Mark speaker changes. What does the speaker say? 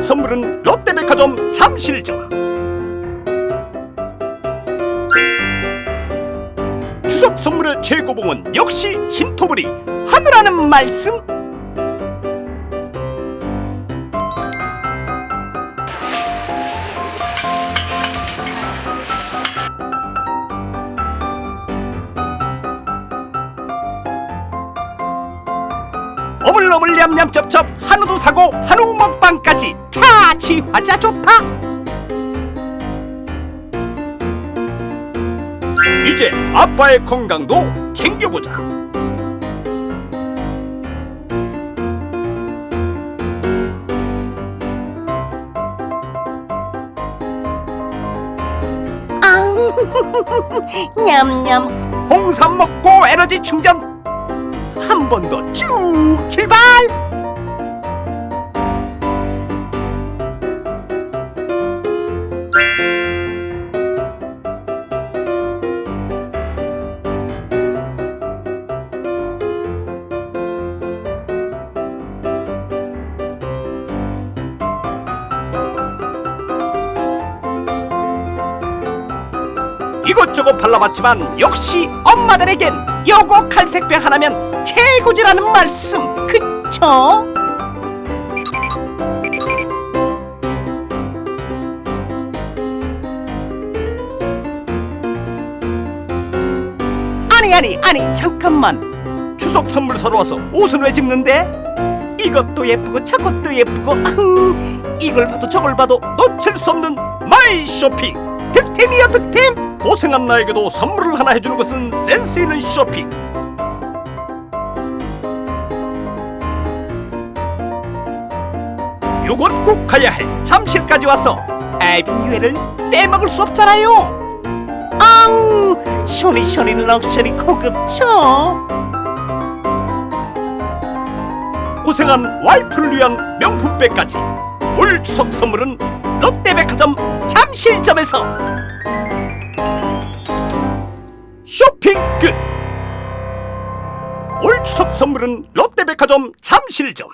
Speaker 1: 선물은 롯데백화점 잠실점. 추석 선물의 최고봉은 역시 흰토불이 하늘하는 말씀 어물어물 냠냠 쩝쩝 한우도 사고 한우 먹방까지 같이 화자 좋다. 이제 아빠의 건강도 챙겨보자.
Speaker 2: 냠냠.
Speaker 1: 홍삼 먹고 에너지 충전 한 번 더 쭉 출발 이것저것 발라봤지만 역시 엄마들에겐 요거 칼색병 하나면 최고지라는 말씀 그쵸? 아니 아니 아니 잠깐만 추석 선물 사러 와서 옷은 왜 집는데? 이것도 예쁘고 저것도 예쁘고 아흥, 이걸 봐도 저걸 봐도 놓칠 수 없는 마이 쇼핑 득템이야 득템! 고생한 나에게도 선물을 하나 해주는 것은 센스 있는 쇼핑! 요건 꼭 가야 해 잠실까지 와서 유해를 빼먹을 수 없잖아요! 앙! 쇼리쇼리 럭셔리 고급죠 고생한 와이프를 위한 명품백까지 올 추석 선물은 롯데백화점 잠실점에서 쇼핑 끝! 올 추석 선물은 롯데백화점 잠실점